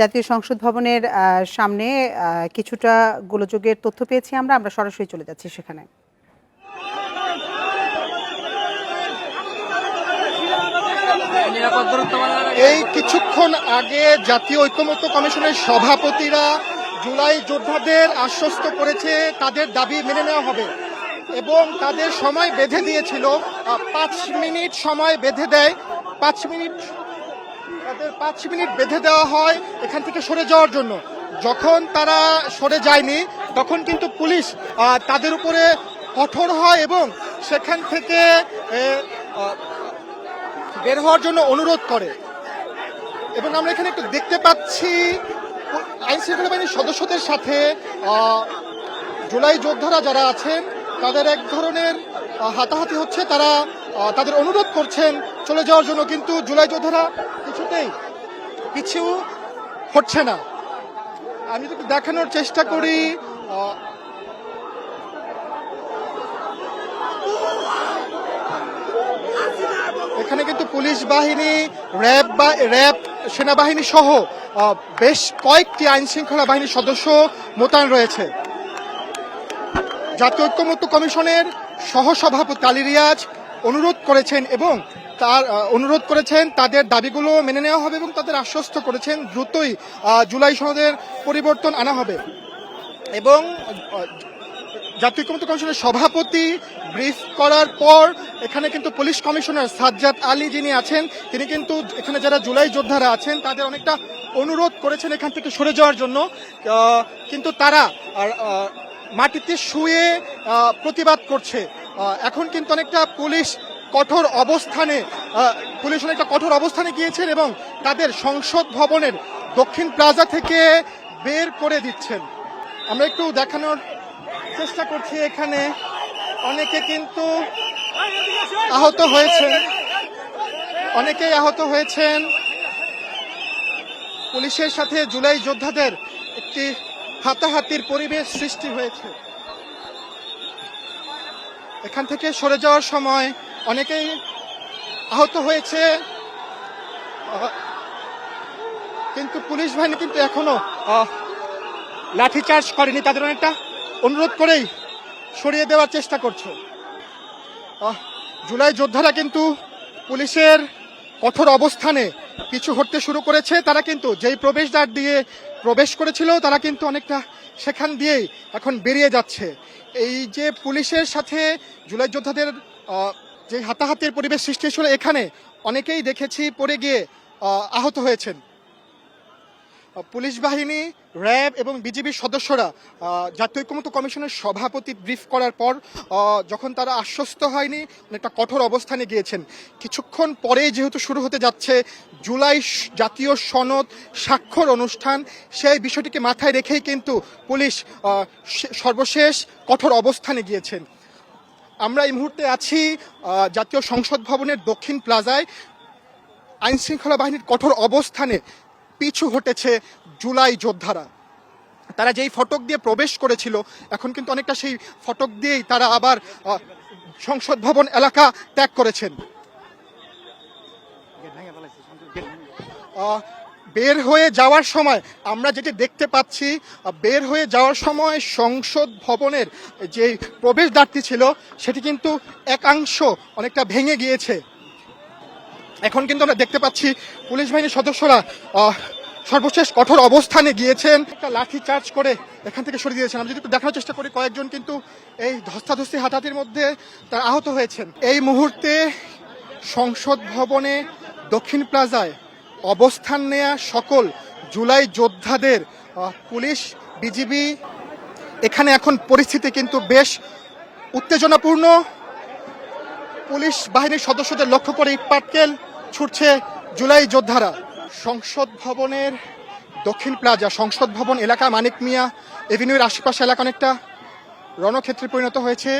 জাতীয় সংসদ ভবনের সামনে কিছুটা গোলযোগের তথ্য পেয়েছি আমরা আমরা সরাসরি চলে যাচ্ছি সেখানে। এই কিছুক্ষণ আগে জাতীয় ঐক্যমত্য কমিশনের সভাপতিরা জুলাই যোদ্ধাদের আশ্বস্ত করেছে, তাদের দাবি মেনে নেওয়া হবে এবং তাদের সময় বেঁধে দিয়েছিল। পাঁচ মিনিট সময় বেঁধে দেয়, পাঁচ মিনিট তাদের পাঁচ মিনিট বেঁধে দেওয়া হয় এখান থেকে সরে যাওয়ার জন্য। যখন তারা সরে যায়নি, তখন কিন্তু পুলিশ তাদের উপরে কঠোর হয় এবং সেখান থেকে বের হওয়ার জন্য অনুরোধ করে। এবং আমরা এখানে একটু দেখতে পাচ্ছি, আইন শৃঙ্খলা বাহিনীর সদস্যদের সাথে জুলাই যোদ্ধারা যারা আছেন, তাদের এক ধরনের হাতাহাতি হচ্ছে। তারা তাদের অনুরোধ করছেন চলে যাওয়ার জন্য, কিন্তু জুলাই যোদ্ধারা কিছুতেই পিছু হচ্ছে না। আমি যদি দেখানোর চেষ্টা করি এখানে কিন্তু পুলিশ বাহিনী, র্যাব বা, র্যাব সেনাবাহিনী সহ বেশ কয়েকটি আইন শৃঙ্খলা বাহিনীর সদস্য মোতায়েন রয়েছে। জাতীয় ঐক্যমত্য কমিশনের সহসভাপতি আলী রিয়াজ অনুরোধ করেছেন এবং তার অনুরোধ করেছেন, তাদের দাবিগুলো মেনে নেওয়া হবে এবং তাদের আশ্বস্ত করেছেন, দ্রুতই জুলাই সনদের পরিবর্তন আনা হবে। এবং জাতীয় ঐক্যমত্য কমিশনের সভাপতি ব্রিফ করার পর, এখানে কিন্তু পুলিশ কমিশনার সাজ্জাদ আলী যিনি আছেন, তিনি কিন্তু এখানে যারা জুলাই যোদ্ধারা আছেন, তাদের অনেকটা অনুরোধ করেছেন এখান থেকে সরে যাওয়ার জন্য। কিন্তু তারা মাটিতে শুয়ে প্রতিবাদ করছে। এখন কিন্তু অনেকটা পুলিশ কঠোর অবস্থানে আহ, পুলিশ অনেকটা কঠোর অবস্থানে গিয়েছেন এবং তাদের সংসদ ভবনের দক্ষিণ প্লাজা থেকে বের করে দিচ্ছেন। আমরা একটু দেখানোর চেষ্টা করছি এখানে। অনেকে কিন্তু আহত হয়েছেন। অনেকেই আহত হয়েছেন। পুলিশের সাথে জুলাই যোদ্ধাদের একটি হাতাহাতির পরিবেশ সৃষ্টি হয়েছে। এখান থেকে সরে যাওয়ার সময় অনেকেই আহত হয়েছে। কিন্তু পুলিশ বাহিনী কিন্তু এখনও লাঠিচার্জ করেনি। তাদের অনেকটা অনুরোধ করেই সরিয়ে দেওয়ার চেষ্টা করছে। জুলাই যোদ্ধারা কিন্তু পুলিশের কঠোর অবস্থানে পিছু হটতে শুরু করেছে। তারা কিন্তু যেই প্রবেশদ্বার দিয়ে প্রবেশ করেছিল, তারা কিন্তু অনেকটা সেখান দিয়েই এখন বেরিয়ে যাচ্ছে। এই যে পুলিশের সাথে জুলাই যোদ্ধাদের যে হাতাহাতির পরিবেশ সৃষ্টি হয়েছিল, এখানে অনেকেই দেখেছি পড়ে গিয়ে আহত হয়েছেন। পুলিশ বাহিনী, র্যাব এবং বিজিবির সদস্যরা জাতীয় ঐক্যমত্য কমিশনের সভাপতি ব্রিফ করার পর যখন তারা আশ্বস্ত হয়নি একটা কঠোর অবস্থানে গিয়েছেন। কিছুক্ষণ পরেই যেহেতু শুরু হতে যাচ্ছে জুলাই জাতীয় সনদ স্বাক্ষর অনুষ্ঠান, সেই বিষয়টিকে মাথায় রেখেই কিন্তু পুলিশ সর্বশেষ কঠোর অবস্থানে গিয়েছেন। আমরা এই মুহূর্তে আছি জাতীয় সংসদ ভবনের দক্ষিণ প্লাজায়। আইন শৃঙ্খলা বাহিনীর কঠোর অবস্থানে পিছু ঘটেছে জুলাই যোদ্ধারা। তারা যেই ফটক দিয়ে প্রবেশ করেছিল, এখন কিন্তু অনেকটা সেই ফটক দিয়েই তারা আবার সংসদ ভবন এলাকা ত্যাগ করেছেন। বের হয়ে যাওয়ার সময় আমরা যেটি দেখতে পাচ্ছি, বের হয়ে যাওয়ার সময় সংসদ ভবনের যে প্রবেশদ্বারটি ছিল, সেটি কিন্তু একাংশ অনেকটা ভেঙে গিয়েছে। এখন কিন্তু আমরা দেখতে পাচ্ছি পুলিশ বাহিনীর সদস্যরা সর্বশেষ কঠোর অবস্থানে গিয়েছেন। একটা লাঠি চার্জ করে এখান থেকে সরিয়ে দিয়েছেন। আমি যদি একটু দেখানোর চেষ্টা করি, কয়েকজন কিন্তু এই ধস্তাধস্তি হাতাহাতির মধ্যে তারা আহত হয়েছেন। এই মুহূর্তে সংসদ ভবনে দক্ষিণ প্লাজায় অবস্থান নেয়া সকল জুলাই যোদ্ধাদের পুলিশ, বিজিবি, এখানে এখন পরিস্থিতি কিন্তু বেশ উত্তেজনাপূর্ণ। পুলিশ বাহিনীর সদস্যদের লক্ষ্য করে ইটপাটকেল ছুটছে জুলাই যোদ্ধারা। সংসদ ভবনের দক্ষিণ প্লাজা, সংসদ ভবন এলাকা মানিক মিয়া এভিনিউর আশেপাশে এলাকা অনেকটা রণক্ষেত্রে পরিণত হয়েছে।